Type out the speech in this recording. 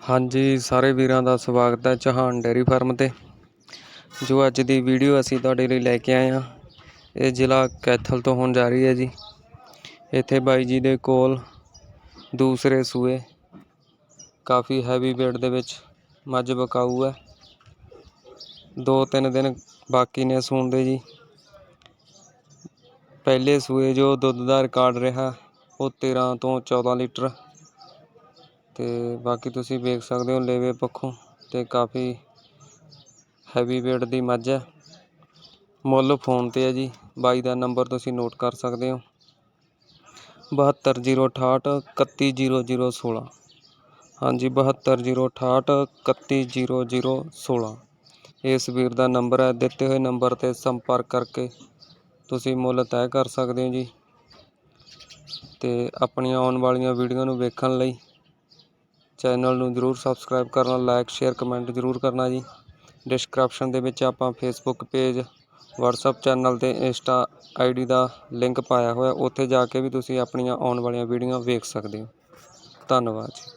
ਹਾਂਜੀ, ਸਾਰੇ ਵੀਰਾਂ ਦਾ ਸਵਾਗਤ ਹੈ ਚੌਹਾਨ ਡੇਅਰੀ ਫਾਰਮ ਤੇ। ਜੋ ਅੱਜ ਦੀ ਵੀਡੀਓ ਅਸੀਂ ਤੁਹਾਡੇ ਲਈ ਲੈ ਕੇ ਆਏ ਹਾਂ, ਇਹ ਜ਼ਿਲ੍ਹਾ ਕੈਥਲ ਤੋਂ ਹੋਣ ਜਾ ਰਹੀ ਹੈ ਜੀ। ਇੱਥੇ ਬਾਈ ਜੀ ਦੇ ਕੋਲ ਦੂਸਰੇ ਸੂਏ, ਕਾਫੀ ਹੈਵੀ weight ਦੇ ਵਿੱਚ ਮੱਝ ਬਕਾਊ ਹੈ। ਦੋ ਤਿੰਨ ਦਿਨ ਬਾਕੀ ਨੇ ਸੂਣ ਦੇ ਜੀ। ਪਹਿਲੇ ਸੂਏ ਜੋ ਦੁੱਧ ਦਾ ਰਿਕਾਰਡ ਰਿਹਾ, ਉਹ 13 ਤੋਂ 14 ਲੀਟਰ ਅਤੇ ਬਾਕੀ ਤੁਸੀਂ ਵੇਖ ਸਕਦੇ ਹੋ ਲੇਵੇ ਪੱਖੋਂ ਅਤੇ ਕਾਫੀ ਹੈਵੀ ਵੇਟ ਦੀ ਮੱਝ ਹੈ। ਮੁੱਲ ਫੋਨ ਤੇ ਹੈ ਜੀ। ਬਾਈ ਦਾ ਨੰਬਰ ਤੁਸੀਂ ਨੋਟ ਕਰ ਸਕਦੇ ਹੋ। 72068 31016 ਹਾਂਜੀ 72068 31016 ਇਸ ਵੀਰ ਦਾ ਨੰਬਰ ਹੈ। ਦਿੱਤੇ ਹੋਏ ਨੰਬਰ ਤੇ ਸੰਪਰਕ ਕਰਕੇ ਤੁਸੀਂ ਮੁੱਲ ਤੈਅ ਕਰ ਸਕਦੇ ਹੋ ਜੀ। ਤੇ ਆਪਣੀਆਂ ਆਉਣ ਵਾਲੀਆਂ ਵੀਡੀਓ ਨੂੰ ਵੇਖਣ ਲਈ ਚੈਨਲ ਨੂੰ ਜਰੂਰ ਸਬਸਕ੍ਰਾਈਬ ਕਰਨਾ ਲਾਈਕ ਸ਼ੇਅਰ ਕਮੈਂਟ ਜਰੂਰ ਕਰਨਾ ਜੀ। ਡਿਸਕ੍ਰਿਪਸ਼ਨ ਦੇ ਵਿੱਚ ਆਪਾਂ ਫੇਸਬੁੱਕ ਪੇਜ WhatsApp ਚੈਨਲ ਤੇ ਇੰਸਟਾ ਆਈਡੀ ਦਾ ਲਿੰਕ ਪਾਇਆ ਹੋਇਆ, ਉੱਥੇ ਜਾ ਕੇ ਵੀ ਤੁਸੀਂ ਆਪਣੀਆਂ ਆਉਣ ਵਾਲੀਆਂ ਵੀਡੀਓ ਵੇਖ ਸਕਦੇ ਹੋ। ਧੰਨਵਾਦ ਜੀ।